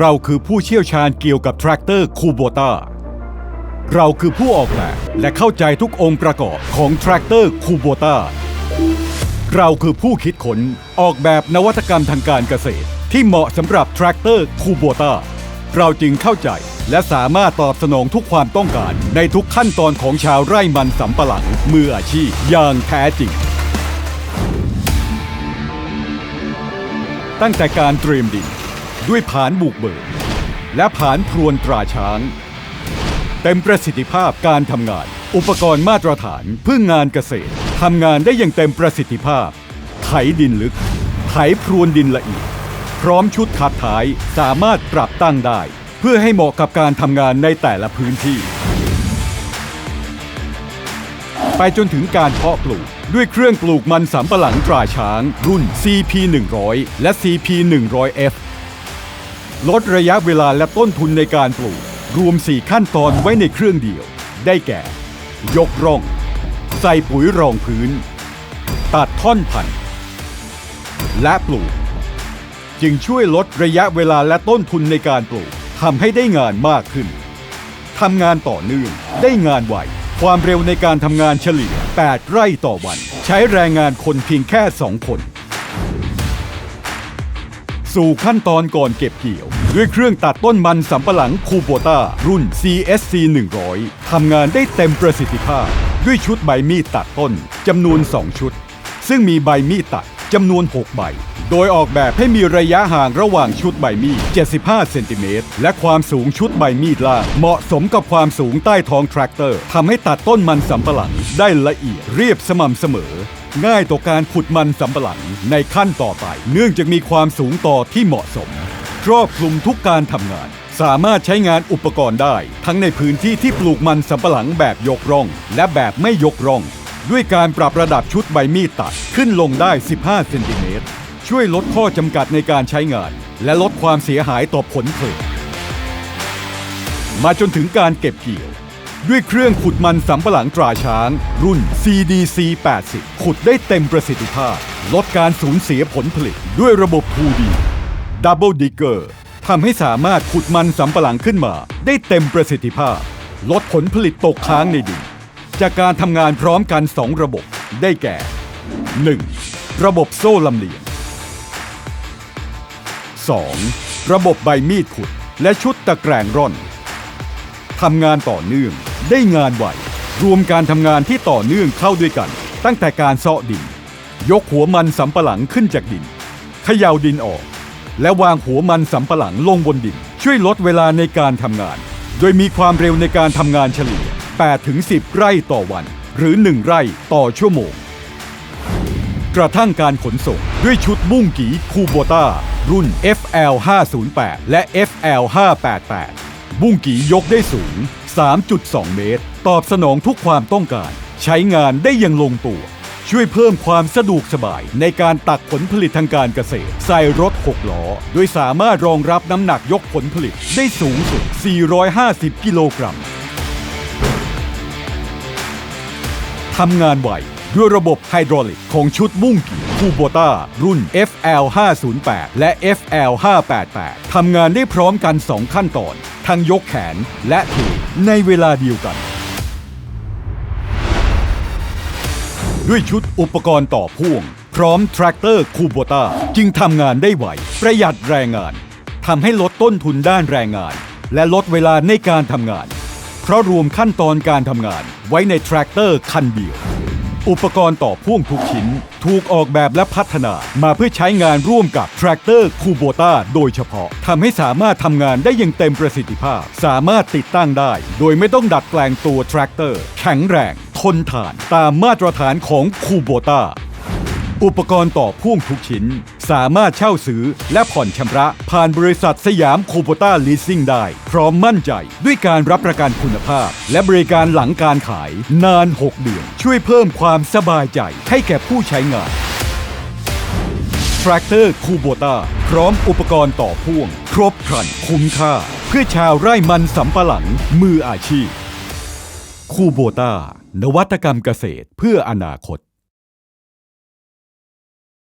เราคือผู้เชี่ยวชาญเกี่ยวกับแทรกเตอร์คูโบตาเราคือผู้ออกแบบและเข้าใจทุกองค์ประกอบของแทรกเตอร์คูโบตาเราคือผู้คิดค้นออกแบบนวัตกรรมทางการเกษตร ที่เหมาะสำหรับแทรกเตอร์คูโบตาเราจึงเข้าใจและสามารถตอบสนองทุกความต้องการ ในทุกขั้นตอนของชาวไร่มันสำปะหลังมืออาชีพอย่างแท้จริง ตั้งแต่การเตรียมดิน ด้วยผานบุกเบิก และผานพรวนตราช้าง เต็มประสิทธิภาพการทำงาน อุปกรณ์มาตรฐานเพื่องานเกษตรทำงานได้อย่างเต็มประสิทธิภาพ ไถดินลึก ไถพรวนดินละเอียดพร้อมชุดขัดท้ายสามารถปรับตั้งได้ เพื่อให้เหมาะกับการทำงานในแต่ละพื้นที่ ไปจนถึงการเพาะปลูก ด้วยเครื่องปลูกมันสำปะหลังตราช้าง รุ่น CP 100 และ CP 100F ลดระยะเวลาและต้นทุนในการปลูก รวม 4 ขั้นตอนไว้ในเครื่องเดียว ได้แก่ ยกร่อง ใส่ปุ๋ยรองพื้น ตัดท่อนพันธุ์ และปลูก จึงช่วยลดระยะเวลาและต้นทุนในการปลูกทำให้ได้งานมากขึ้นทำงานต่อเนื่องได้งานไวความเร็วในการทำงานเฉลี่ย 8 ไร่ต่อวัน ใช้แรงงานคนเพียงแค่ 2 คน สู่ขั้นตอนก่อนเก็บเกี่ยว ด้วยเครื่องตัดต้นมันสำปะหลังคูโบตารุ่น CSC 100ทำงานได้เต็มประสิทธิภาพ ด้วยชุดใบมีดตัดต้นจำนวน 2 ชุด ซึ่งมีใบมีดตัดจำนวน 6 ใบ โดยออกแบบให้มีระยะห่างระหว่างชุดใบมีด 75 เซนติเมตร และความสูงชุดใบมีดล่างเหมาะสมกับความสูงใต้ท้องแทรกเตอร์ทำให้ตัดต้นมันสำปะหลังได้ละเอียดเรียบสม่ำเสมอ ง่ายต่อการขุดมันสำปะหลังในขั้นต่อไป เนื่องจากมีความสูงต่อที่เหมาะสม ครอบคลุมทุกการทำงาน สามารถใช้งานอุปกรณ์ได้ ทั้งในพื้นที่ที่ปลูกมันสำปะหลังแบบยกร่อง และแบบไม่ยกร่อง ด้วยการปรับระดับชุดใบมีดตัดขึ้นลงได้ 15 เซนติเมตรช่วยลดข้อจำกัดในการใช้งาน และลดความเสียหายต่อผลผลิตมาจนถึงการเก็บเกี่ยว ด้วยเครื่องขุดมันสำปะหลังตราช้าง รุ่น CDC 80 ขุดได้เต็มประสิทธิภาพ ลดการสูญเสียผลผลิต ด้วยระบบ 2D Double Digger ทำให้สามารถขุดมันสำปะหลังขึ้นมา ได้เต็มประสิทธิภาพ ลดผลผลิตตกค้างในดิน จากการทำงานพร้อมกัน 2 ระบบได้แก่ 1. ระบบโซ่ลำเลียง 2. ระบบใบมีดขุด และชุดตะแกรงร่อน ทำงานต่อเนื่องได้งานไวรวมการทำงานที่ต่อเนื่องเข้าด้วยกัน ตั้งแต่การเซาะดิน ยกหัวมันสำปะหลังขึ้นจากดินเขย่าดินออก และวางหัวมันสำปะหลังลงบนดิน ช่วยลดเวลาในการทำงาน โดยมีความเร็วในการทำงานเฉลี่ย 8-10 ไร่ต่อวัน หรือ 1 ไร่ต่อชั่วโมง กระทั่งการขนส่งด้วยชุดบุ้งกีคูโบต้ารุ่น FL 508และ FL 588 บุ้งกียกได้สูง 3.2 เมตร ตอบสนองทุกความต้องการ ใช้งานได้อย่างลงตัว ช่วยเพิ่มความสะดวกสบายในการตักผลผลิตทางการเกษตร ใส่รถ 6 ล้อ โดยสามารถรองรับน้ำหนักยกผลผลิตได้สูงสุด 450 กิโลกรัมทำงานไวด้วยระบบไฮดรอลิกของชุดบุ้งกีคูโบต้ารุ่น FL 508และ FL 588ทำงานได้พร้อมกัน 2 ขั้นตอน ทั้งยกแขนและเทในเวลาเดียวกัน ด้วยชุดอุปกรณ์ต่อพ่วง พร้อมแทรกเตอร์คูโบต้าจึงทำงานได้ไว ประหยัดแรงงานทำให้ลดต้นทุนด้านแรงงาน และลดเวลาในการทำงาน เพราะรวมขั้นตอนการทำงานไว้ในแทรกเตอร์คันเดียว อุปกรณ์ต่อพ่วงทุกชิ้น ถูกออกแบบและพัฒนามาเพื่อใช้งานร่วมกับแทรกเตอร์คูโบต้าโดยเฉพาะทำให้สามารถทำงานได้อย่างเต็มประสิทธิภาพ สามารถติดตั้งได้ โดยไม่ต้องดัดแปลงตัวแทรกเตอร์ แข็งแรง ทนทาน ตามมาตรฐานของคูโบต้าอุปกรณ์ต่อพ่วงทุกชิ้น สามารถเช่าซื้อและผ่อนชำระ ผ่านบริษัทสยามคูโบต้าลีสซิ่งได้ พร้อมมั่นใจด้วยการรับประกันคุณภาพ และบริการหลังการขายนาน 6 เดือน ช่วยเพิ่มความสบายใจให้แก่ผู้ใช้งานแทรกเตอร์คูโบต้าพร้อมอุปกรณ์ต่อพ่วง ครบครันคุ้มค่า เพื่อชาวไร่มันสำปะหลังมืออาชีพคูโบต้านวัตกรรมเกษตรเพื่ออนาคต